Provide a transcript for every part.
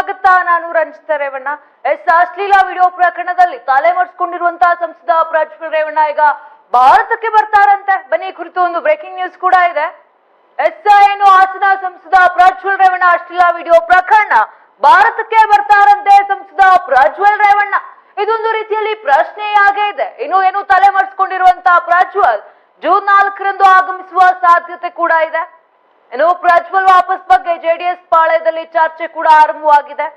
ಸ್ವಾಗತ, ನಾನು ರಂಜಿತ ರೇವಣ್ಣ. ಎಸ್, ಅಶ್ಲೀಲ ವಿಡಿಯೋ ಪ್ರಕರಣದಲ್ಲಿ ತಲೆ ಸಂಸದ ಪ್ರಜ್ವಲ್ ರೇವಣ್ಣ ಈಗ ಭಾರತಕ್ಕೆ ಬರ್ತಾರಂತೆ. ಬನ್ನಿ ಕುರಿತು ಒಂದು ಬ್ರೇಕಿಂಗ್ ನ್ಯೂಸ್ ಕೂಡ ಇದೆ. ಎಸ್ ಏನು ಹಾಸನ ಸಂಸದ ಪ್ರಜ್ವಲ್ ರೇವಣ್ಣ ಅಶ್ಲೀಲ ವಿಡಿಯೋ ಪ್ರಕರಣ ಭಾರತಕ್ಕೆ ಬರ್ತಾರಂತೆ ಸಂಸದ ಪ್ರಜ್ವಲ್ ರೇವಣ್ಣ. ಇದೊಂದು ರೀತಿಯಲ್ಲಿ ಪ್ರಶ್ನೆಯಾಗೇ ಇದೆ. ಇನ್ನು ಏನು ತಲೆ ಪ್ರಜ್ವಲ್, ಜೂನ್ ನಾಲ್ಕರಂದು ಆಗಮಿಸುವ ಸಾಧ್ಯತೆ ಕೂಡ ಇದೆ. ಇನ್ನು ಪ್ರಜ್ವಲ್ ವಾಪಸ್ ಬಗ್ಗೆ ಜೆಡಿಎಸ್ ಪಾಳ್ಯದಲ್ಲಿ ಚರ್ಚೆ ಕೂಡ ಆರಂಭವಾಗಿದೆ.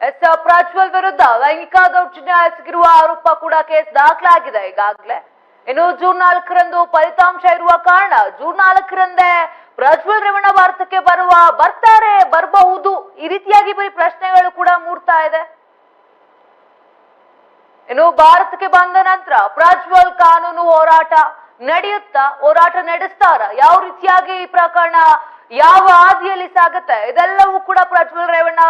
ಎಸ್ ಪ್ರಜ್ವಲ್ ವಿರುದ್ಧ ಲೈಂಗಿಕ ದೌರ್ಜನ್ಯ ಎಸಗಿರುವ ಆರೋಪ ಕೂಡ ಕೇಸ್ ದಾಖಲಾಗಿದೆ ಈಗಾಗಲೇ. ಇನ್ನು ಜೂನ್ ನಾಲ್ಕರಂದು ಫಲಿತಾಂಶ ಇರುವ ಕಾರಣ ಜೂನ್ ನಾಲ್ಕರಂದೇ ಪ್ರಜ್ವಲ್ ರೇವಣ್ಣ ಭಾರತಕ್ಕೆ ಬರುವ, ಬರ್ತಾರೆ, ಬರಬಹುದು, ಈ ರೀತಿಯಾಗಿ ಬರೀ ಪ್ರಶ್ನೆಗಳು ಕೂಡ ಮೂಡ್ತಾ ಇದೆ. ಇನ್ನು ಭಾರತಕ್ಕೆ ಬಂದ ನಂತರ ಪ್ರಜ್ವಲ್ ಕಾನೂನು ಹೋರಾಟ ನಡೆಯುತ್ತಾ, ಹೋರಾಟ ನಡೆಸ್ತಾರ? ಯಾವ ರೀತಿಯಾಗಿ ಈ ಪ್ರಕರಣ ಯಾವ ಹಾದಿಯಲ್ಲಿ ಸಾಗುತ್ತೆ? ಇದೆಲ್ಲವೂ ಕೂಡ ಪ್ರಜ್ವಲ್ ರೇವಣ್ಣ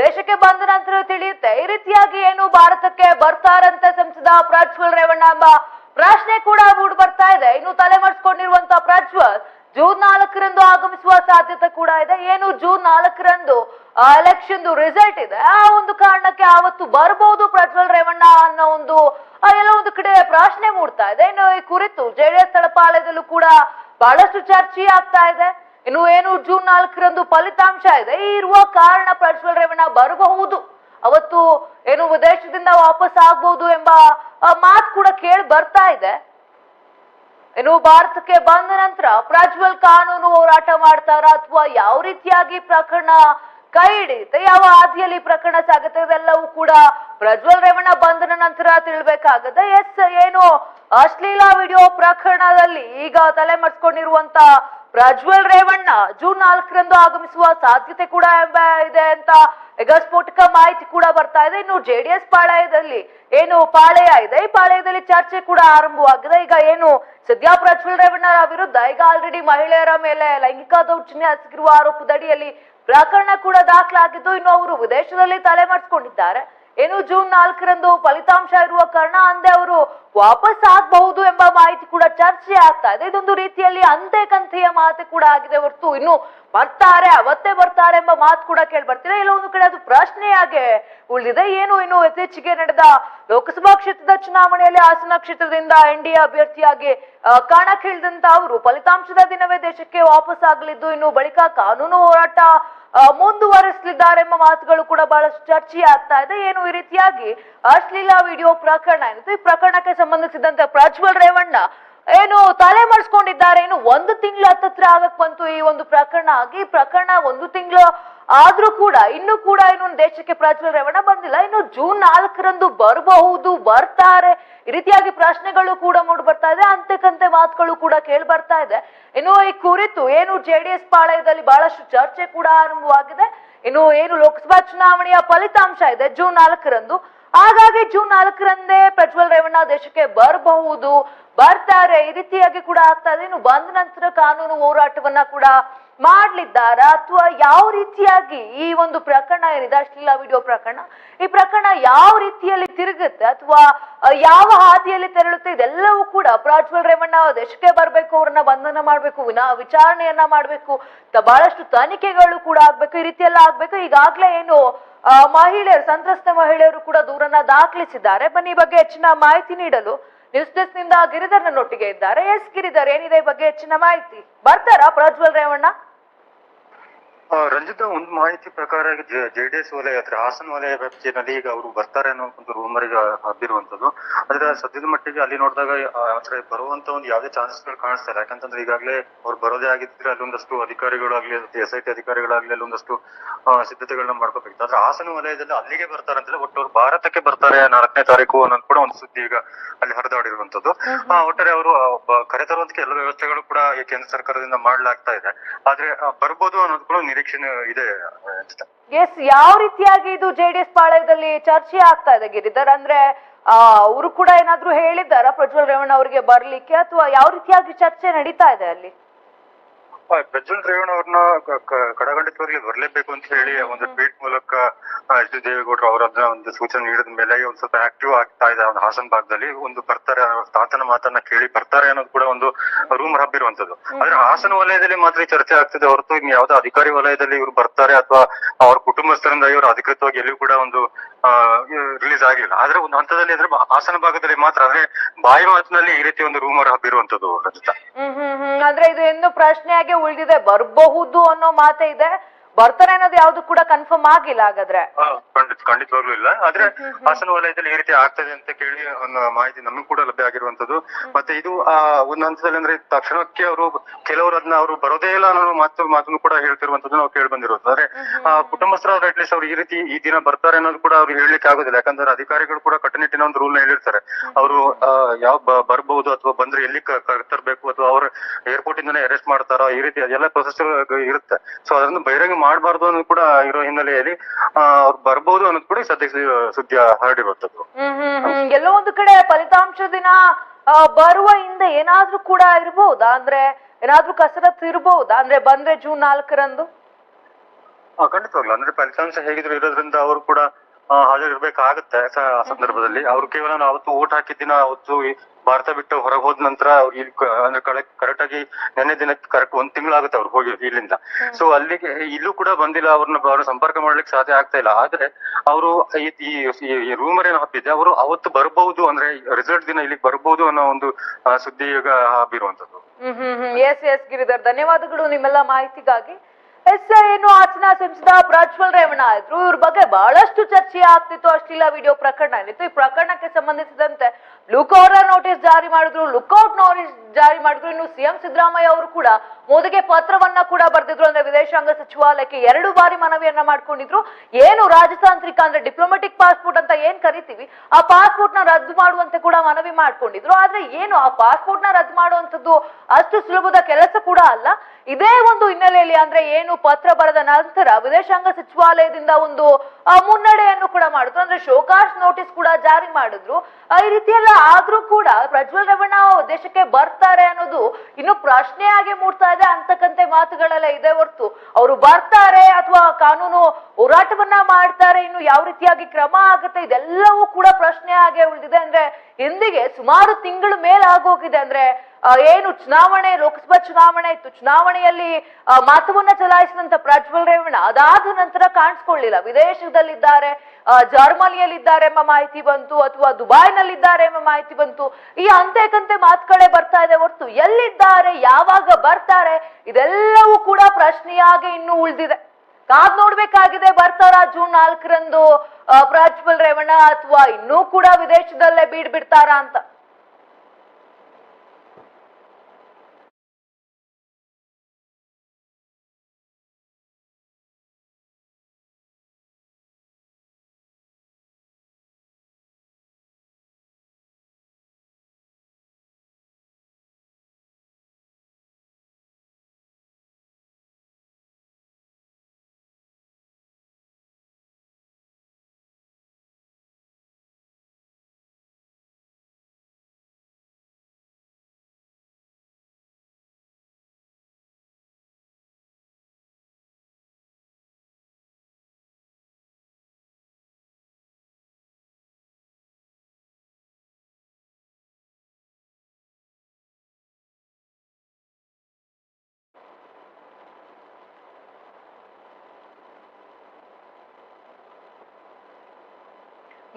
ದೇಶಕ್ಕೆ ಬಂದ ನಂತರ ತಿಳಿಯುತ್ತೆ. ಈ ರೀತಿಯಾಗಿ ಏನು ಭಾರತಕ್ಕೆ ಬರ್ತಾರಂತ ಸಂಸದ ಪ್ರಜ್ವಲ್ ರೇವಣ್ಣ ಎಂಬ ಪ್ರಶ್ನೆ ಕೂಡ ಮೂಡ್ ಬರ್ತಾ ಇದೆ. ಇನ್ನು ತಲೆ ಮರೆಸ್ಕೊಂಡಿರುವಂತ ಪ್ರಜ್ವಲ್ ಜೂನ್ ನಾಲ್ಕರಂದು ಆಗಮಿಸುವ ಸಾಧ್ಯತೆ ಕೂಡ ಇದೆ. ಏನು ಜೂನ್ ನಾಲ್ಕರಂದು ಎಲೆಕ್ಷನ್ ರಿಸಲ್ಟ್ ಇದೆ. ಆ ಒಂದು ಕಾರಣಕ್ಕೆ ಆವತ್ತು ಬರಬಹುದು ಪ್ರಜ್ವಲ್ ರೇವಣ್ಣ ಅನ್ನೋ ಒಂದು ಎಲ್ಲ ಒಂದು ಕಡೆ ಪ್ರಶ್ನೆ ಮೂಡ್ತಾ ಇದೆ. ಇನ್ನು ಈ ಕುರಿತು ಜೆಡಿಎಸ್ ತಳಪಾಳ್ಯದಲ್ಲೂ ಕೂಡ ಬಹಳಷ್ಟು ಚರ್ಚೆ ಆಗ್ತಾ ಇದೆ. ಇನ್ನು ಏನು ಜೂನ್ ನಾಲ್ಕರಂದು ಫಲಿತಾಂಶ ಇದೆ. ಈ ಇರುವ ಕಾರಣ ಪ್ರಜ್ವಲ್ ರೇವಣ್ಣ ಬರಬಹುದು. ಅವತ್ತು ಏನು ವಿದೇಶದಿಂದ ವಾಪಸ್ ಆಗ್ಬಹುದು ಎಂಬ ಮಾತು ಕೂಡ ಕೇಳಿ ಬರ್ತಾ ಇದೆ. ಏನು ಭಾರತಕ್ಕೆ ಬಂದ ನಂತರ ಪ್ರಜ್ವಲ್ ಕಾನೂನು ಹೋರಾಟ ಮಾಡ್ತಾರ ಅಥವಾ ಯಾವ ರೀತಿಯಾಗಿ ಪ್ರಕರಣ ಕೈ ಹಿಡಿಯುತ್ತೆ, ಯಾವ ಹಾದಿಯಲ್ಲಿ ಪ್ರಕರಣ ಸಾಗುತ್ತೆ, ಇದೆಲ್ಲವೂ ಕೂಡ ಪ್ರಜ್ವಲ್ ರೇವಣ್ಣ ಬಂಧನ ನಂತರ ತಿಳ್ಬೇಕಾಗತ್ತೆ ಎಸ್, ಏನು ಅಶ್ಲೀಲ ವಿಡಿಯೋ ಪ್ರಕರಣದಲ್ಲಿ ಈಗ ತಲೆ ಮರೆಸ್ಕೊಂಡಿರುವಂತ ಪ್ರಜ್ವಲ್ ರೇವಣ್ಣ ಜೂನ್ ನಾಲ್ಕರಂದು ಆಗಮಿಸುವ ಸಾಧ್ಯತೆ ಕೂಡ ಇದೆ ಅಂತ ಈಗ ಸ್ಫೋಟಕ ಮಾಹಿತಿ ಕೂಡ ಬರ್ತಾ ಇದೆ. ಇನ್ನು ಜೆಡಿಎಸ್ ಪಾಳಯದಲ್ಲಿ ಏನು ಪಾಳಯ ಇದೆ. ಈ ಪಾಳೆಯದಲ್ಲಿ ಚರ್ಚೆ ಕೂಡ ಆರಂಭವಾಗಿದೆ. ಈಗ ಏನು ಸದ್ಯ ಪ್ರಜ್ವಲ್ ರೇವಣ್ಣ ವಿರುದ್ಧ ಈಗ ಆಲ್ರೆಡಿ ಮಹಿಳೆಯರ ಮೇಲೆ ಲೈಂಗಿಕ ದೌರ್ಜನ್ಯ ಎಸಗಿರುವ ಆರೋಪದಡಿಯಲ್ಲಿ ಪ್ರಕರಣ ಕೂಡ ದಾಖಲಾಗಿದ್ದು, ಇನ್ನು ಅವರು ವಿದೇಶದಲ್ಲಿ ತಲೆ ಮರೆಸ್ಕೊಂಡಿದ್ದಾರೆ ಏನು ಜೂನ್ ನಾಲ್ಕರಂದು ಫಲಿತಾಂಶ ಇರುವ ಕಾರಣ ಅಂದೆ ಅವರು ವಾಪಸ್ ಆಗಬಹುದು ಎಂಬ ಮಾಹಿತಿ ಕೂಡ ಚರ್ಚೆ ಆಗ್ತಾ ಇದೆ. ಇದೊಂದು ರೀತಿಯಲ್ಲಿ ಅಂತೆ ಕಂತೆಯ ಮಾತು ಕೂಡ ಆಗಿದೆ ಹೊರತು ಇನ್ನು ಬರ್ತಾರೆ, ಅವತ್ತೇ ಬರ್ತಾರೆ ಎಂಬ ಮಾತು ಕೂಡ ಕೇಳಿ ಬರ್ತಿದೆ ಇಲ್ಲ, ಒಂದು ಕಡೆ ಅದು ಪ್ರಶ್ನೆಯಾಗೆ ಉಳಿದಿದೆ. ಏನು ಇನ್ನು ಇತ್ತೀಚೆಗೆ ನಡೆದ ಲೋಕಸಭಾ ಕ್ಷೇತ್ರದ ಚುನಾವಣೆಯಲ್ಲಿ ಹಾಸನ ಕ್ಷೇತ್ರದಿಂದ ಎನ್ ಡಿ ಎ ಅಭ್ಯರ್ಥಿಯಾಗಿ ಕಣಕ್ಕಿಳಿದಂತ ಅವರು ಫಲಿತಾಂಶದ ದಿನವೇ ದೇಶಕ್ಕೆ ವಾಪಸ್ ಆಗಲಿದ್ದು, ಇನ್ನು ಬಳಿಕ ಕಾನೂನು ಹೋರಾಟ ಮುಂದುವರಿಸಲಿದ್ದಾರೆ ಎಂಬ ಮಾತುಗಳು ಕೂಡ ಬಹಳಷ್ಟು ಚರ್ಚೆ ಆಗ್ತಾ ಇದೆ. ಏನು ಈ ರೀತಿಯಾಗಿ ಅಶ್ಲೀಲ ವಿಡಿಯೋ ಪ್ರಕರಣ ಏನಿದೆ ಈ ಪ್ರಕರಣಕ್ಕೆ ಸಂಬಂಧಿಸಿದಂತೆ ಪ್ರಜ್ವಲ್ ರೇವಣ್ಣ ಏನು ತಲೆ ಮರೆಸ್ಕೊಂಡಿದ್ದಾರೆ. ಏನು ಒಂದು ತಿಂಗಳು ಹತ್ತತ್ರ ಆಗಕ್ ಬಂತು ಈ ಒಂದು ಪ್ರಕರಣ. ಆಗಿ ಪ್ರಕರಣ ಒಂದು ತಿಂಗಳು ಆದ್ರೂ ಕೂಡ, ಇನ್ನು ಕೂಡ ಇನ್ನು ದೇಶಕ್ಕೆ ಪ್ರಜ್ವಲ್ ರೇವಣ್ಣ ಬಂದಿಲ್ಲ. ಇನ್ನು ಜೂನ್ ನಾಲ್ಕರಂದು ಬರಬಹುದು, ಬರ್ತಾರೆ. ಈ ರೀತಿಯಾಗಿ ಪ್ರಶ್ನೆಗಳು ಕೂಡ ಮೂಡ್ ಬರ್ತಾ ಇದೆ. ಅಂತೆಕಂತೆ ಮಾತುಗಳು ಕೂಡ ಕೇಳಿ ಬರ್ತಾ ಇದೆ. ಇನ್ನು ಈ ಕುರಿತು ಏನು ಜೆಡಿಎಸ್ ಪಾಳಯದಲ್ಲಿ ಬಹಳಷ್ಟು ಚರ್ಚೆ ಕೂಡ ಆರಂಭವಾಗಿದೆ. ಇನ್ನು ಏನು ಲೋಕಸಭಾ ಚುನಾವಣೆಯ ಫಲಿತಾಂಶ ಇದೆ ಜೂನ್ ನಾಲ್ಕರಂದು. ಹಾಗಾಗಿ ಜೂನ್ ನಾಲ್ಕರಂದೇ ಪ್ರಜ್ವಲ್ ರೇವಣ್ಣ ದೇಶಕ್ಕೆ ಬರಬಹುದು. ಬರ್ತಾರೆ, ಈ ರೀತಿಯಾಗಿ ಕೂಡ ಆಗ್ತಾ ಇದೆ. ಬಂದ ನಂತರ ಕಾನೂನು ಹೋರಾಟವನ್ನ ಕೂಡ ಮಾಡ್ಲಿದ್ದಾರ? ಅಥವಾ ಯಾವ ರೀತಿಯಾಗಿ ಈ ಒಂದು ಪ್ರಕರಣ ಏನಿದೆ? ಅಶ್ಲೀಲ ವಿಡಿಯೋ ಪ್ರಕರಣ. ಈ ಪ್ರಕರಣ ಯಾವ ರೀತಿಯಲ್ಲಿ ತಿರುಗುತ್ತೆ? ಅಥವಾ ಯಾವ ಹಾದಿಯಲ್ಲಿ ತೆರಳುತ್ತೆ? ಇದೆಲ್ಲವೂ ಕೂಡ ಪ್ರಜ್ವಲ್ ರೇವಣ್ಣ ದೇಶಕ್ಕೆ ಬರಬೇಕು, ಅವ್ರನ್ನ ಬಂಧನ ಮಾಡಬೇಕು, ವಿನಾ, ವಿಚಾರಣೆಯನ್ನ ಮಾಡಬೇಕು ಬಹಳಷ್ಟು ತನಿಖೆಗಳು ಕೂಡ ಆಗ್ಬೇಕು, ಈ ರೀತಿ ಎಲ್ಲ ಆಗ್ಬೇಕು. ಈಗಾಗ್ಲೇ ಏನು ಮಹಿಳೆಯರು, ಸಂತ್ರಸ್ತ ಮಹಿಳೆಯರು ಕೂಡ ದೂರನ್ನ ದಾಖಲಿಸಿದ್ದಾರೆ. ಬನ್ನಿ, ಈ ಬಗ್ಗೆ ಹೆಚ್ಚಿನ ಮಾಹಿತಿ ನೀಡಲು ನ್ಯೂಸ್ ಡೆಸ್ಕ್ನಿಂದ ಗಿರಿಧರ್ ನನ್ನೊಟ್ಟಿಗೆ ಇದ್ದಾರೆ. ಎಸ್ ಗಿರಿಧರ್, ಏನಿದೆ ಈ ಬಗ್ಗೆ ಹೆಚ್ಚಿನ ಮಾಹಿತಿ? ಬರ್ತಾರಾ ಪ್ರಜ್ವಲ್ ರೇವಣ್ಣ? ರಂಜಿತ ಒಂದು ಮಾಹಿತಿ ಪ್ರಕಾರ ಜೆಡಿಎಸ್ ವಲಯ ಅಂದ್ರೆ ಹಾಸನ ವಲಯ ವ್ಯಾಪ್ತಿಯಲ್ಲಿ ಈಗ ಅವರು ಬರ್ತಾರೆ ಅನ್ನೋ ಒಂದು ರೂಮರ್ ಹಬ್ಬಿರುವಂತದ್ದು ಆದ್ರೆ ಸದ್ಯದ ಮಟ್ಟಿಗೆ ಅಲ್ಲಿ ನೋಡಿದಾಗ ಬರುವಂತ ಒಂದು ಯಾವುದೇ ಚಾನ್ಸಸ್ಗಳು ಕಾಣಿಸ್ತಾ ಇಲ್ಲ. ಯಾಕಂತಂದ್ರೆ ಈಗಾಗಲೇ ಅವ್ರು ಬರೋದೇ ಆಗಿದ್ರೆ ಅಲ್ಲೊಂದಷ್ಟು ಅಧಿಕಾರಿಗಳಾಗ್ಲಿ ಎಸ್ ಐ ಟಿ ಅಧಿಕಾರಿಗಳಾಗ್ಲಿ ಅಲ್ಲೊಂದಷ್ಟು ಒಂದಷ್ಟು ಸಿದ್ಧತೆಗಳನ್ನ ಮಾಡ್ಕೋಬೇಕಿತ್ತು ಆದ್ರೆ ಹಾಸನ ವಲಯದಲ್ಲಿ ಅಲ್ಲಿಗೆ ಬರ್ತಾರೆ ಅಂದ್ರೆ ಒಟ್ಟು ಅವ್ರು ಭಾರತಕ್ಕೆ ಬರ್ತಾರೆ ನಾಲ್ಕನೇ ತಾರೀಕು ಅನ್ನೋದು ಕೂಡ ಒಂದು ಸುದ್ದಿ ಈಗ ಅಲ್ಲಿ ಹರಿದಾಡಿರುವಂತದ್ದು ಒಟ್ಟಾರೆ ಅವರು ಕರೆತರುವಂತ ಎಲ್ಲ ವ್ಯವಸ್ಥೆಗಳು ಕೂಡ ಕೇಂದ್ರ ಸರ್ಕಾರದಿಂದ ಮಾಡ್ಲಾಗ್ತಾ ಇದೆ. ಆದ್ರೆ ಬರ್ಬೋದು ಅನ್ನೋದು ಕೂಡ ನಿರೀಕ್ಷೆ ಇದೆ ಎಸ್ ಯಾವ ರೀತಿಯಾಗಿ ಇದು ಜೆಡಿಎಸ್ ಪಾಳಯದಲ್ಲಿ ಚರ್ಚೆ ಆಗ್ತಾ ಇದೆ ಗಿರಿಧರ್? ಅಂದ್ರೆ, ಆ, ಅವರು ಕೂಡ ಏನಾದ್ರೂ ಹೇಳಿದ್ದಾರಾ ಪ್ರಜ್ವಲ್ ರೇವಣ್ಣ ಅವರಿಗೆ ಬರ್ಲಿಕ್ಕೆ? ಅಥವಾ ಯಾವ ರೀತಿಯಾಗಿ ಚರ್ಚೆ ನಡೀತಾ ಇದೆ ಅಲ್ಲಿ? ಪ್ರಜ್ವಲ್ ರೇವಣ್ಣ ಅವ್ರನ್ನ ಕಡಗಂಡಿತವಾಗಿ ಬರಲೇಬೇಕು ಅಂತ ಹೇಳಿ ಒಂದು ಟ್ವೀಟ್ ಮೂಲಕ ಎಚ್ ಡಿ ದೇವೇಗೌಡರು ಅವರ ಒಂದು ಸೂಚನೆ ನೀಡಿದ ಮೇಲೆ ಒಂದ್ ಸ್ವಲ್ಪ ಆಕ್ಟಿವ್ ಆಗ್ತಾ ಇದೆ ಒಂದು ಹಾಸನ ಭಾಗದಲ್ಲಿ. ಒಂದು ಬರ್ತಾರೆ ತಾತನ ಮಾತನ್ನ ಕೇಳಿ ಬರ್ತಾರೆ ಅನ್ನೋದು ಕೂಡ ಒಂದು ರೂಮ್ ಹಬ್ಬಿರುವಂತದ್ದು ಆದ್ರೆ ಹಾಸನ ವಲಯದಲ್ಲಿ ಮಾತ್ರ ಚರ್ಚೆ ಆಗ್ತಿದೆ ಹೊರತು ಇನ್ ಯಾವ್ದೋ ಅಧಿಕಾರಿ ವಲಯದಲ್ಲಿ ಇವ್ರು ಬರ್ತಾರೆ ಅಥವಾ ಅವ್ರ ಕುಟುಂಬಸ್ಥರಿಂದ ಇವರು ಅಧಿಕೃತವಾಗಿ ಎಲ್ಲಿಯೂ ಕೂಡ ಒಂದು ರಿಲೀಸ್ ಆಗಿಲ್ಲ. ಆದ್ರೆ ಒಂದು ಹಂತದಲ್ಲಿ ಅಂದ್ರೆ ಹಾಸನ ಭಾಗದಲ್ಲಿ ಮಾತ್ರ, ಅಂದ್ರೆ ಬಾಯಿ ಮಾತಿನಲ್ಲಿ ಈ ರೀತಿ ಒಂದು ರೂಮರ್ ಹಬ್ಬಿರುವಂತದ್ದು ರಚಿತ ಹ್ಮ್ ಹ್ಮ್ ಹ್ಮ್. ಅಂದ್ರೆ ಇದು ಇನ್ನು ಪ್ರಶ್ನೆಯಾಗೆ ಉಳಿದಿದೆ. ಬರಬಹುದು ಅನ್ನೋ ಮಾತೇ ಇದೆ. ಬರ್ತಾರೆ ಅನ್ನೋದು ಯಾವ್ದು ಕೂಡ ಕನ್ಫರ್ಮ್ ಆಗಿಲ್ಲ ಹಾಗಾದ್ರೆ. ಖಂಡಿತವಾಗ್ಲೂ ಇಲ್ಲ. ಆದ್ರೆ ಹಾಸನ ವಲಯದಲ್ಲಿ ಈ ರೀತಿ ಆಗ್ತದೆ ಅಂತ ಕೇಳಿ ಒಂದು ಮಾಹಿತಿ ನಮಗೂ ಕೂಡ ಲಭ್ಯ ಆಗಿರುವಂತದ್ದು ಮತ್ತೆ ಇದು ಆ ಒಂದ್ ಹಂತದಲ್ಲಿ ಅಂದ್ರೆ ತಕ್ಷಣಕ್ಕೆ ಅವರು ಕೆಲವರು ಅದನ್ನ ಅವರು ಬರೋದೇ ಇಲ್ಲ ಅನ್ನೋ ಮಾತು ಮಾತನ್ನು ಕೂಡ ಹೇಳ್ತಿರುವಂತದ್ದು ನಾವು ಕೇಳಿ ಬಂದಿರೋದು. ಆದ್ರೆ ಆ ಕುಟುಂಬಸ್ಥರ ಅಟ್ಲೀಸ್ಟ್ ಅವ್ರು ಈ ರೀತಿ ಈ ದಿನ ಬರ್ತಾರೆ ಅನ್ನೋದು ಕೂಡ ಅವ್ರು ಹೇಳಲಿಕ್ಕೆ ಆಗೋದಿಲ್ಲ. ಯಾಕಂದ್ರೆ ಅಧಿಕಾರಿಗಳು ಕೂಡ ಕಟ್ಟುನಿಟ್ಟಿನ ಒಂದು ರೂಲ್ನ ಹೇಳಿರ್ತಾರೆ ಅವರು ಯಾವ ಬರಬಹುದು ಅಥವಾ ಬಂದ್ರೆ ಎಲ್ಲಿ ಕರ್ತರ್ಬೇಕು ಅಥವಾ ಅವ್ರ ಏರ್ಪೋರ್ಟ್ ಇಂದನೇ ಅರೆಸ್ಟ್ ಮಾಡ್ತಾರೋ ಈ ರೀತಿ ಅದೆಲ್ಲ ಪ್ರೊಸೆಸ್ ಇರುತ್ತೆ. ಸೊ ಅದನ್ನು ಬಹಿರಂಗ ಮಾಡಬಾರ್ದು ಅನ್ನೋದು ಕೂಡ ಇರೋ ಹಿನ್ನೆಲೆಯಲ್ಲಿ ಅವ್ರು ಬರ್ಬೋದು ಅನ್ನೋದು ಕೂಡ ಸದ್ಯ ಸುದ್ದಿ ಹರಡಿರುವಂತದ್ದು ಎಲ್ಲೋ ಒಂದು ಕಡೆ ಫಲಿತಾಂಶ ದಿನ ಬರುವ ಹಿಂದೆ ಏನಾದ್ರೂ ಕೂಡ ಇರಬಹುದಾ ಅಂದ್ರೆ ಏನಾದ್ರೂ ಕಸರತ್ತು ಇರಬಹುದಾ ಅಂದ್ರೆ ಬಂದ್ರೆ ಜೂನ್ ನಾಲ್ಕರಂದು? ಖಂಡಿತವಾಗ್ಲ ಅಂದ್ರೆ ಫಲಿತಾಂಶ ಹೇಗಿದ್ರು ಇರೋದ್ರಿಂದ ಅವರು ಕೂಡ ಹಾಜರಿರ್ಬೇಕಾಗತ್ತೆ ಆ ಸಂದರ್ಭದಲ್ಲಿ. ಅವ್ರು ಕೇವಲ ನಾವು ಅವತ್ತು ಓಟ್ ಹಾಕಿದ ದಿನ ಅವತ್ತು ಭಾರತ ಬಿಟ್ಟು ಹೊರಗೆ ಹೋದ ನಂತರ ಅವ್ರು ಇಲ್ಲಿ ಅಂದ್ರೆ ಕರೆಕ್ಟ್ ಆಗಿ ನೆನ್ನೆ ದಿನಕ್ಕೆ ಕರೆಕ್ಟ್ ಒಂದ್ ತಿಂಗಳಾಗುತ್ತೆ ಅವ್ರು ಹೋಗಿ ಇಲ್ಲಿಂದ. ಸೊ ಅಲ್ಲಿಗೆ ಇಲ್ಲೂ ಕೂಡ ಬಂದಿಲ್ಲ ಅವ್ರನ್ನ ಅವ್ರ ಸಂಪರ್ಕ ಮಾಡ್ಲಿಕ್ಕೆ ಸಾಧ್ಯ ಆಗ್ತಾ ಇಲ್ಲ. ಆದ್ರೆ ಅವರು ಈ ರೂಮರ್ ಏನು ಹಬ್ಬಿದೆ ಅವರು ಅವತ್ತು ಬರಬಹುದು ಅಂದ್ರೆ ರಿಸಲ್ಟ್ ದಿನ ಇಲ್ಲಿಗೆ ಬರಬಹುದು ಅನ್ನೋ ಒಂದು ಸುದ್ದಿ ಈಗ ಹಬ್ಬಿರುವಂತದ್ದು ಹ್ಮ್ ಹ್ಮ್ ಹ್ಮ್. S S Giridhar. ಧನ್ಯವಾದಗಳು ನಿಮ್ಮೆಲ್ಲ ಮಾಹಿತಿಗಾಗಿ. ಎಸ್ ಏನು ಆಚನಾ ಸಂಸದ ಪ್ರಜ್ವಲ್ ರೇವಣ್ಣ ಆಯ್ತು ಇವ್ರ ಬಗ್ಗೆ ಬಹಳಷ್ಟು ಚರ್ಚೆ ಆಗ್ತಿತ್ತು. ಅಷ್ಟಿಲ್ಲ ವಿಡಿಯೋ ಪ್ರಕರಣ ಏನಿತ್ತು. ಈ ಪ್ರಕರಣಕ್ಕೆ ಸಂಬಂಧಿಸಿದಂತೆ ಲುಕ್ ನೋಟಿಸ್ ಜಾರಿ ಮಾಡಿದ್ರು. ಲುಕ್ಔಟ್ ನೋಟಿಸ್ ಜಾರಿ ಮಾಡಿದ್ರು. ಇನ್ನು ಸಿಎಂ ಸಿದ್ದರಾಮಯ್ಯ ಅವರು ಕೂಡ ಮೋದಿಗೆ ಪತ್ರವನ್ನ ಕೂಡ ಬರೆದಿದ್ರು. ಅಂದ್ರೆ ವಿದೇಶಾಂಗ ಸಚಿವಾಲಯಕ್ಕೆ ಎರಡು ಬಾರಿ ಮನವಿಯನ್ನ ಮಾಡ್ಕೊಂಡಿದ್ರು. ಏನು ರಾಜತಾಂತ್ರಿಕ ಅಂದ್ರೆ ಡಿಪ್ಲೊಮೆಟಿಕ್ ಪಾಸ್ಪೋರ್ಟ್ ಅಂತ ಏನ್ ಕರಿತೀವಿ, ಆ ಪಾಸ್ಪೋರ್ಟ್ನ ರದ್ದು ಮಾಡುವಂತೆ ಕೂಡ ಮನವಿ ಮಾಡ್ಕೊಂಡಿದ್ರು. ಆದ್ರೆ ಏನು ಆ ಪಾಸ್ಪೋರ್ಟ್ನ ರದ್ದು ಮಾಡುವಂತದ್ದು ಅಷ್ಟು ಸುಲಭದ ಕೆಲಸ ಕೂಡ ಅಲ್ಲ. ಇದೇ ಒಂದು ಹಿನ್ನೆಲೆಯಲ್ಲಿ ಅಂದ್ರೆ ಏನು ಪತ್ರ ಬರೆದ ನಂತರ ವಿದೇಶಾಂಗ ಸಚಿವಾಲಯದಿಂದ ಒಂದು ಮುನ್ನಡೆಯನ್ನು ಕೂಡ ಮಾಡಿದ್ರು. ಅಂದ್ರೆ ಶೋಕಾಸ್ ನೋಟಿಸ್ ಕೂಡ ಜಾರಿ ಮಾಡಿದ್ರು. ಈ ರೀತಿ ಎಲ್ಲ ಆದ್ರೂ ಕೂಡ ಪ್ರಜ್ವಲ್ ರೇವಣ್ಣ ದೇಶಕ್ಕೆ ಬರ್ತಾರೆ ಅನ್ನೋದು ಇನ್ನು ಪ್ರಶ್ನೆಯಾಗಿ ಮೂಡ್ತಾ ಇದೆ. ಅಂತಕ್ಕಂತೆ ಮಾತುಗಳೆಲ್ಲ ಇದೆ ಹೊರತು. ಅವರು ಬರ್ತಾರೆ ಅಥವಾ ಕಾನೂನು ಹೋರಾಟವನ್ನ ಮಾಡ್ತಾರೆ, ಇನ್ನು ಯಾವ ರೀತಿಯಾಗಿ ಕ್ರಮ ಆಗುತ್ತೆ, ಇದೆಲ್ಲವೂ ಕೂಡ ಪ್ರಶ್ನೆ ಆಗೇ ಉಳಿದಿದೆ. ಅಂದ್ರೆ ಇಂದಿಗೆ ಸುಮಾರು ತಿಂಗಳು ಮೇಲೆ ಆಗೋಗಿದೆ ಅಂದ್ರೆ ಏನು ಚುನಾವಣೆ, ಲೋಕಸಭಾ ಚುನಾವಣೆ ಇತ್ತು. ಚುನಾವಣೆಯಲ್ಲಿ ಮಾತವನ್ನ ಚಲಾಯಿಸಿದಂತ ಪ್ರಜ್ವಲ್ ರೇವಣ್ಣ ಅದಾದ ನಂತರ ಕಾಣಿಸ್ಕೊಳ್ಳಿಲ್ಲ. ವಿದೇಶದಲ್ಲಿದ್ದಾರೆ ಜರ್ಮನಿಯಲ್ಲಿದ್ದಾರೆ ಎಂಬ ಮಾಹಿತಿ ಬಂತು, ಅಥವಾ ದುಬೈನಲ್ಲಿದ್ದಾರೆ ಎಂಬ ಮಾಹಿತಿ ಬಂತು. ಈ ಅಂತೆ ಕಂತೆ ಮಾತುಗಳೇ ಬರ್ತಾ ಇದೆ ಹೊರತು ಎಲ್ಲಿದ್ದಾರೆ, ಯಾವಾಗ ಬರ್ತಾರೆ, ಇದೆಲ್ಲವೂ ಕೂಡ ಪ್ರಶ್ನೆಯಾಗಿ ಇನ್ನು ಉಳಿದಿದೆ. ಕಾದ್ ನೋಡ್ಬೇಕಾಗಿದೆ ಬರ್ತಾರ ಜೂನ್ ನಾಲ್ಕರಂದು ಪ್ರಜ್ವಲ್ ರೇವಣ್ಣ, ಅಥವಾ ಇನ್ನೂ ಕೂಡ ವಿದೇಶದಲ್ಲೇ ಬೀಡ್ ಬಿಡ್ತಾರಾ ಅಂತ.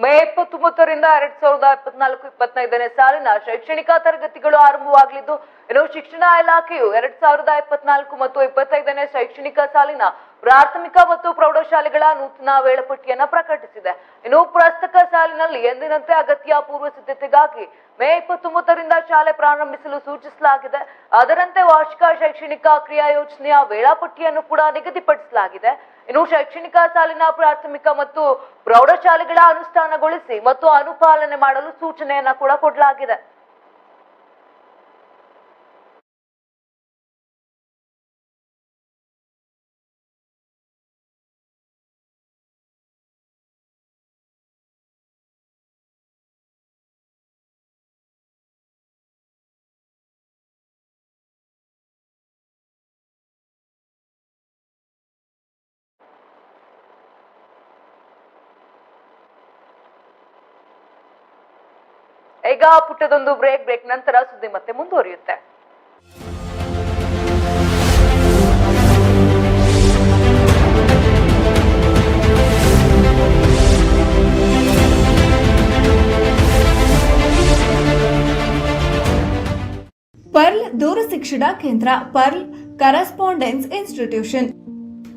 ಮೇ ಇಪ್ಪತ್ತೊಂಬತ್ತರಿಂದ ಎರಡ್ ಸಾವಿರದ ಇಪ್ಪತ್ನಾಲ್ಕು, ಇಪ್ಪತ್ತೈದನೇ ಸಾಲಿನ ಶೈಕ್ಷಣಿಕ ತರಗತಿಗಳು ಆರಂಭವಾಗಲಿದ್ದು, ಇನ್ನು ಶಿಕ್ಷಣ ಇಲಾಖೆಯು ಎರಡ್ ಸಾವಿರದ ಇಪ್ಪತ್ನಾಲ್ಕು ಮತ್ತು ಇಪ್ಪತ್ತೈದನೇ ಶೈಕ್ಷಣಿಕ ಸಾಲಿನ ಪ್ರಾಥಮಿಕ ಮತ್ತು ಪ್ರೌಢಶಾಲೆಗಳ ನೂತನ ವೇಳಾಪಟ್ಟಿಯನ್ನ ಪ್ರಕಟಿಸಿದೆ. ಇನ್ನು ಪ್ರಸ್ತಕ ಸಾಲಿನಲ್ಲಿ ಎಂದಿನಂತೆ ಅಗತ್ಯ ಪೂರ್ವ ಸಿದ್ಧತೆಗಾಗಿ ಮೇ ಇಪ್ಪತ್ತೊಂಬತ್ತರಿಂದ ಶಾಲೆ ಪ್ರಾರಂಭಿಸಲು ಸೂಚಿಸಲಾಗಿದೆ. ಅದರಂತೆ ವಾರ್ಷಿಕ ಶೈಕ್ಷಣಿಕ ಕ್ರಿಯಾ ಯೋಜನೆಯ ವೇಳಾಪಟ್ಟಿಯನ್ನು ಕೂಡ ನಿಗದಿಪಡಿಸಲಾಗಿದೆ. ಇನ್ನು ಶೈಕ್ಷಣಿಕ ಸಾಲಿನ ಪ್ರಾಥಮಿಕ ಮತ್ತು ಪ್ರೌಢಶಾಲೆಗಳ ಅನುಷ್ಠಾನಗೊಳಿಸಿ ಮತ್ತು ಅನುಪಾಲನೆ ಮಾಡಲು ಸೂಚನೆಯನ್ನ ಕೂಡ ಕೊಡಲಾಗಿದೆ. ಈಗ ಪುಟ್ಟದೊಂದು ಬ್ರೇಕ್ ಬ್ರೇಕ್ ನಂತರ ಸುದ್ದಿ ಮತ್ತೆ ಮುಂದುವರಿಯುತ್ತೆ. ಪರ್ಲ್ ದೂರ ಶಿಕ್ಷಣ ಕೇಂದ್ರ Pearl correspondence institution.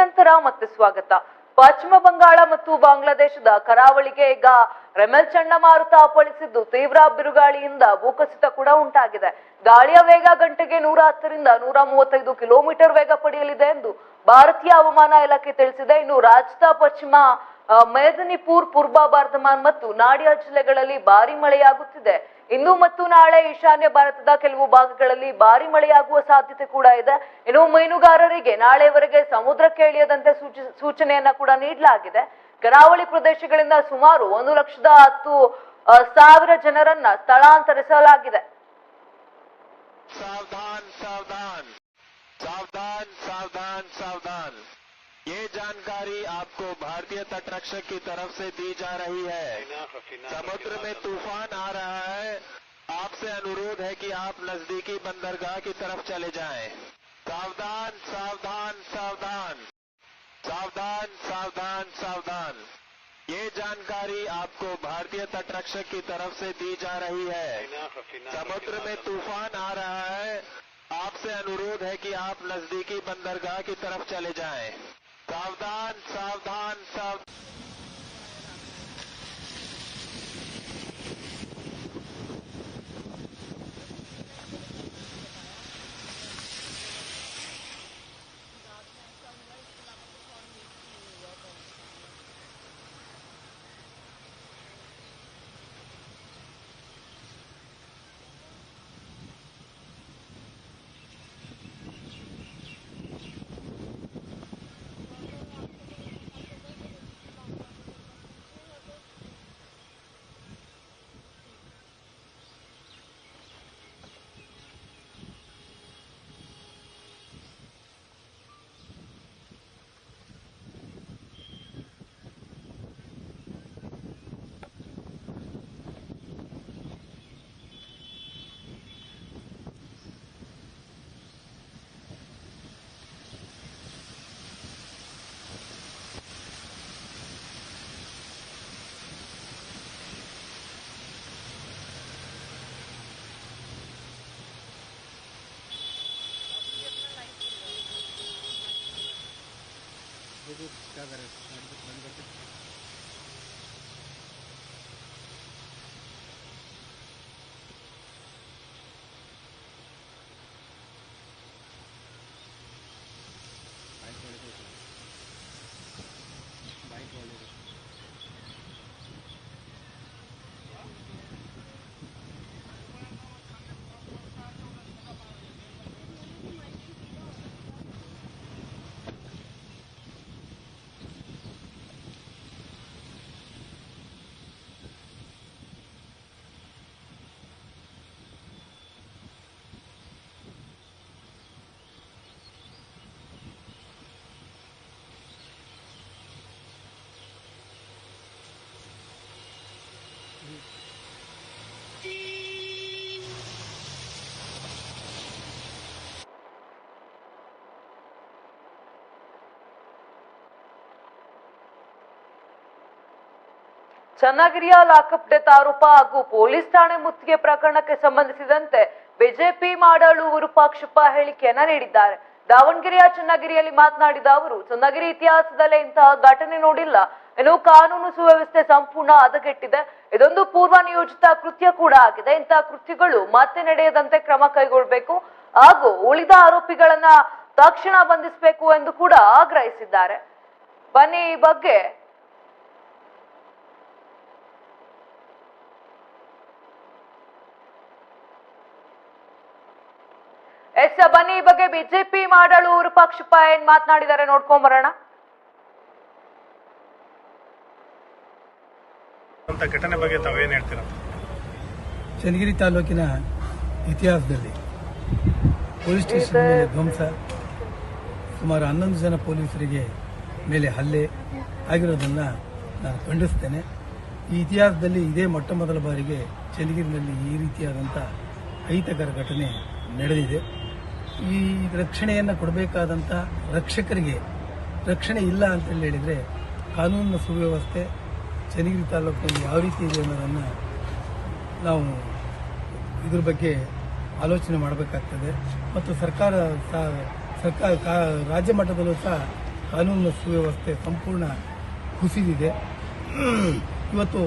ನಂತರ ಮತ್ತೆ ಸ್ವಾಗತ. ಪಶ್ಚಿಮ ಬಂಗಾಳ ಮತ್ತು ಬಾಂಗ್ಲಾದೇಶದ ಕರಾವಳಿಗೆ ಈಗ ರೆಮೆಲ್ ಚಂಡಮಾರುತ ಅಪ್ಪಳಿಸಿದ್ದು ತೀವ್ರ ಬಿರುಗಾಳಿಯಿಂದ ಭೂಕುಸಿತ ಕೂಡ ಉಂಟಾಗಿದೆ. ಗಾಳಿಯ ವೇಗ ಗಂಟೆಗೆ ನೂರ ಹತ್ತರಿಂದ ನೂರ ಮೂವತ್ತೈದು ಕಿಲೋಮೀಟರ್ ವೇಗ ಪಡೆಯಲಿದೆ ಎಂದು ಭಾರತೀಯ ಹವಾಮಾನ ಇಲಾಖೆ ತಿಳಿಸಿದೆ. ಇನ್ನು ರಾಜ್ಯದ ಪಶ್ಚಿಮ ಮೇದಿನಿಪುರ್, ಪೂರ್ವ ಬರ್ಧಮಾನ್ ಮತ್ತು ನಾಡಿಯಾ ಜಿಲ್ಲೆಗಳಲ್ಲಿ ಭಾರಿ ಮಳೆಯಾಗುತ್ತಿದೆ. ಇಂದು ಮತ್ತು ನಾಳೆ ಈಶಾನ್ಯ ಭಾರತದ ಕೆಲವು ಭಾಗಗಳಲ್ಲಿ ಭಾರಿ ಮಳೆಯಾಗುವ ಸಾಧ್ಯತೆ ಕೂಡ ಇದೆ. ಇನ್ನು ಮೀನುಗಾರರಿಗೆ ನಾಳೆವರೆಗೆ ಸಮುದ್ರಕ್ಕೆ ಇಳಿಯದಂತೆ ಸೂಚನೆಯನ್ನ ಕೂಡ ನೀಡಲಾಗಿದೆ. ಕರಾವಳಿ ಪ್ರದೇಶಗಳಿಂದ ಸುಮಾರು ಒಂದು ಲಕ್ಷದ ಹತ್ತು ಸಾವಿರ ಜನರನ್ನ ಸ್ಥಳಾಂತರಿಸಲಾಗಿದೆ. ಸಾವಧಾನ್ ಸಾವಧಾನ್. ಸಾವಧಾನ್ ಸಾವಧಾನ್ ಸಾವಧಾನ್. ये जानकारी आपको भारतीय तटरक्षक की तरफ़ से दी जा रही है। समुद्र में तूफ़ान आ रहा है। आपसे अनुरोध है कि आप नजदीकी बंदरगाह की तरफ़ चले जाएँ। सावधान सावधान सावधान। सावधान सावधान सावधान। ये जानकारी आपको भारतीय तटरक्षक की तरफ़ से दी जा रही है। समुद्र में तूफ़ान आ रहा है। आपसे अनुरोध है कि आप नजदीकी बंदरगाह की तरफ़ चले जाएँ। ساودھان ساودھان ساودھان Everest. ಚನ್ನಗಿರಿಯ ಲಾಕಪ್ ಡೆತ್ ಆರೋಪ ಹಾಗೂ ಪೊಲೀಸ್ ಠಾಣೆ ಮುತ್ತಿಗೆ ಪ್ರಕರಣಕ್ಕೆ ಸಂಬಂಧಿಸಿದಂತೆ ಬಿಜೆಪಿ ಮಾಡಾಳು ವಿರೂಪಾಕ್ಷಪ್ಪ ಹೇಳಿಕೆಯನ್ನ ನೀಡಿದ್ದಾರೆ. ದಾವಣಗೆರೆಯ ಚನ್ನಗಿರಿಯಲ್ಲಿ ಮಾತನಾಡಿದ ಅವರು, ಚನ್ನಗಿರಿ ಇತಿಹಾಸದಲ್ಲೇ ಇಂತಹ ಘಟನೆ ನೋಡಿಲ್ಲ. ಇನ್ನು ಕಾನೂನು ಸುವ್ಯವಸ್ಥೆ ಸಂಪೂರ್ಣ ಹದಗೆಟ್ಟಿದೆ. ಇದೊಂದು ಪೂರ್ವ ನಿಯೋಜಿತ ಕೃತ್ಯ ಕೂಡ ಆಗಿದೆ. ಇಂತಹ ಕೃತ್ಯಗಳು ಮತ್ತೆ ನಡೆಯದಂತೆ ಕ್ರಮ ಕೈಗೊಳ್ಳಬೇಕು ಹಾಗೂ ಉಳಿದ ಆರೋಪಿಗಳನ್ನ ತಕ್ಷಣ ಬಂಧಿಸಬೇಕು ಎಂದು ಕೂಡ ಆಗ್ರಹಿಸಿದ್ದಾರೆ. ಬನ್ನಿ ಈ ಬಗ್ಗೆ ಎಸ್ ಬನ್ನಿ ಈ ಬಗ್ಗೆ ಬಿಜೆಪಿ ಮಾಡಲು ವಿರೂಪಾಕ್ಷಪ್ಪ ಏನ್ ಮಾತನಾಡಿದ್ದಾರೆ ನೋಡ್ಕೊಂಡ್ ಬರೋಣ. ಅಂತ ಘಟನೆ ಬಗ್ಗೆ ತಾವೇನ್ ಹೇಳ್ತೀರಾ? ಚನ್ನಗಿರಿ ತಾಲೂಕಿನ ಇತಿಹಾಸದಲ್ಲಿ ಪೊಲೀಸ್ ಸ್ಟೇಷನ್ ಮೇಲೆ ಧ್ವಂಸ ಸುಮಾರು ಹನ್ನೊಂದು ಜನ ಪೊಲೀಸರಿಗೆ ಮೇಲೆ ಹಲ್ಲೆ ಆಗಿರೋದನ್ನ ನಾನು ಖಂಡಿಸ್ತೇನೆ. ಈ ಇತಿಹಾಸದಲ್ಲಿ ಇದೇ ಮೊಟ್ಟ ಮೊದಲ ಬಾರಿಗೆ ಚನ್ನಗಿರಿನಲ್ಲಿ ಈ ರೀತಿಯಾದಂಥ ಅಹಿತಕರ ಘಟನೆ ನಡೆದಿದೆ. ಈ ರಕ್ಷಣೆಯನ್ನು ಕೊಡಬೇಕಾದಂಥ ರಕ್ಷಕರಿಗೆ ರಕ್ಷಣೆ ಇಲ್ಲ ಅಂತೇಳಿ ಹೇಳಿದರೆ ಕಾನೂನಿನ ಸುವ್ಯವಸ್ಥೆ ಚನ್ನಗಿರಿ ತಾಲೂಕಿನಲ್ಲಿ ಯಾವ ರೀತಿ ಇದೆ ಅನ್ನೋದನ್ನು ನಾವು ಇದ್ರ ಬಗ್ಗೆ ಆಲೋಚನೆ ಮಾಡಬೇಕಾಗ್ತದೆ. ಮತ್ತು ಸರ್ಕಾರ ಸರ್ಕಾರ ರಾಜ್ಯ ಮಟ್ಟದಲ್ಲೂ ಸಹ ಕಾನೂನಿನ ಸುವ್ಯವಸ್ಥೆ ಸಂಪೂರ್ಣ ಕುಸಿದಿದೆ. ಇವತ್ತು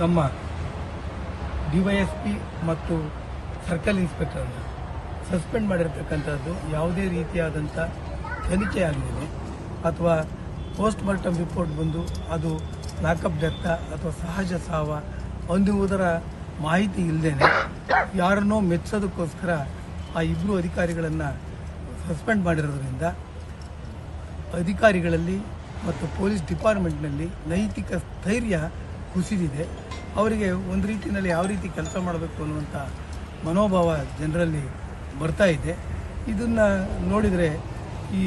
ನಮ್ಮ ಡಿವೈಎಸ್ಪಿ ಮತ್ತು ಸರ್ಕಲ್ ಇನ್ಸ್ಪೆಕ್ಟರ್ನ ಸಸ್ಪೆಂಡ್ ಮಾಡಿರ್ತಕ್ಕಂಥದ್ದು ಯಾವುದೇ ರೀತಿಯಾದಂಥ ತನಿಖೆ ಆಗಲಿದೆ ಅಥವಾ ಪೋಸ್ಟ್ ಮಾರ್ಟಮ್ ರಿಪೋರ್ಟ್ ಬಂದು ಅದು ಲಾಕಪ್ ಡೆತ್ತ ಅಥವಾ ಸಹಜ ಸಾವ ಹೊಂದುವುದರ ಮಾಹಿತಿ ಇಲ್ಲದೇನೆ ಯಾರನ್ನೋ ಮೆಚ್ಚೋದಕ್ಕೋಸ್ಕರ ಆ ಇಬ್ಬರು ಅಧಿಕಾರಿಗಳನ್ನು ಸಸ್ಪೆಂಡ್ ಮಾಡಿರೋದ್ರಿಂದ ಅಧಿಕಾರಿಗಳಲ್ಲಿ ಮತ್ತು ಪೊಲೀಸ್ ಡಿಪಾರ್ಟ್ಮೆಂಟ್ನಲ್ಲಿ ನೈತಿಕ ಸ್ಥೈರ್ಯ ಕುಸಿದಿದೆ. ಅವರಿಗೆ ಒಂದು ರೀತಿಯಲ್ಲಿ ಯಾವ ರೀತಿ ಕೆಲಸ ಮಾಡಬೇಕು ಅನ್ನುವಂಥ ಮನೋಭಾವ ಜನರಲ್ಲಿ ಬರ್ತಾ ಇದೆ. ಇದನ್ನು ನೋಡಿದರೆ ಈ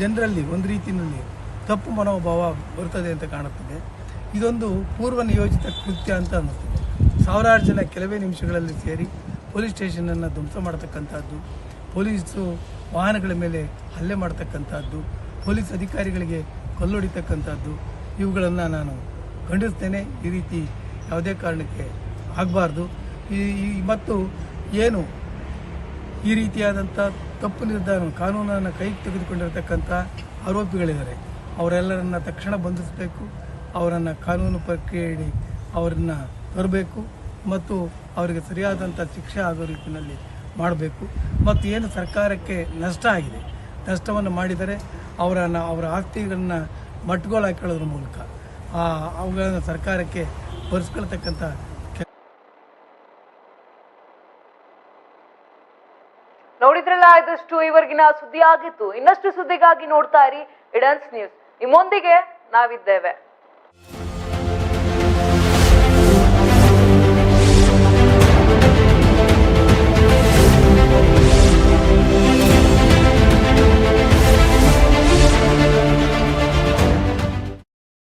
ಜನರಲ್ಲಿ ಒಂದು ರೀತಿಯಲ್ಲಿ ತಪ್ಪು ಮನೋಭಾವ ಬರ್ತದೆ ಅಂತ ಕಾಣುತ್ತದೆ. ಇದೊಂದು ಪೂರ್ವ ನಿಯೋಜಿತ ಕೃತ್ಯ ಅಂತ ಅನ್ನಿಸ್ತದೆ ಸಾವಿರಾರು ಜನ ಕೆಲವೇ ನಿಮಿಷಗಳಲ್ಲಿ ಸೇರಿ ಪೊಲೀಸ್ ಸ್ಟೇಷನನ್ನು ಧ್ವಂಸ ಮಾಡತಕ್ಕಂಥದ್ದು, ಪೊಲೀಸು ವಾಹನಗಳ ಮೇಲೆ ಹಲ್ಲೆ ಮಾಡತಕ್ಕಂಥದ್ದು, ಪೊಲೀಸ್ ಅಧಿಕಾರಿಗಳಿಗೆ ಕಲ್ಲೊಡಿತಕ್ಕಂಥದ್ದು, ಇವುಗಳನ್ನು ನಾನು ಖಂಡಿಸ್ತೇನೆ ಈ ರೀತಿ ಯಾವುದೇ ಕಾರಣಕ್ಕೆ ಆಗಬಾರ್ದು. ಈ ಮತ್ತು ಏನು ಈ ರೀತಿಯಾದಂಥ ತಪ್ಪು ನಿರ್ಧಾರ ಕಾನೂನನ್ನು ಕೈಗೆ ತೆಗೆದುಕೊಂಡಿರತಕ್ಕಂಥ ಆರೋಪಿಗಳಿದ್ದಾರೆ. ಅವರೆಲ್ಲರನ್ನ ತಕ್ಷಣ ಬಂಧಿಸಬೇಕು, ಅವರನ್ನು ಕಾನೂನು ಪ್ರಕ್ರಿಯೆಯಡಿ ಅವರನ್ನು ತರಬೇಕು ಮತ್ತು ಅವರಿಗೆ ಸರಿಯಾದಂಥ ಶಿಕ್ಷೆ ಆಗೋ ರೀತಿಯಲ್ಲಿ ಮಾಡಬೇಕು. ಮತ್ತು ಏನು ಸರ್ಕಾರಕ್ಕೆ ನಷ್ಟ ಆಗಿದೆ, ನಷ್ಟವನ್ನು ಮಾಡಿದರೆ ಅವರನ್ನು, ಅವರ ಆಸ್ತಿಗಳನ್ನು ಮಟ್ಟುಗೋಲು ಹಾಕೊಳ್ಳೋದ್ರ ಮೂಲಕ ಅವುಗಳನ್ನು ಸರ್ಕಾರಕ್ಕೆ ಬರ್ಸ್ಕೊಳ್ತಕ್ಕಂಥ ಕೆ- ನೋಡಿದ್ರಲ್ಲ ಇದಷ್ಟು ಇವರಿಗಿನ ಸುದ್ದಿ ಆಗಿತ್ತು ಇನ್ನಷ್ಟು ಸುದ್ದಿಗಾಗಿ ನೋಡ್ತಾ ಇರಿ ಇಡನ್ಸ್ ನ್ಯೂಸ್ ನಿಮ್ಮೊಂದಿಗೆ ನಾವಿದ್ದೇವೆ.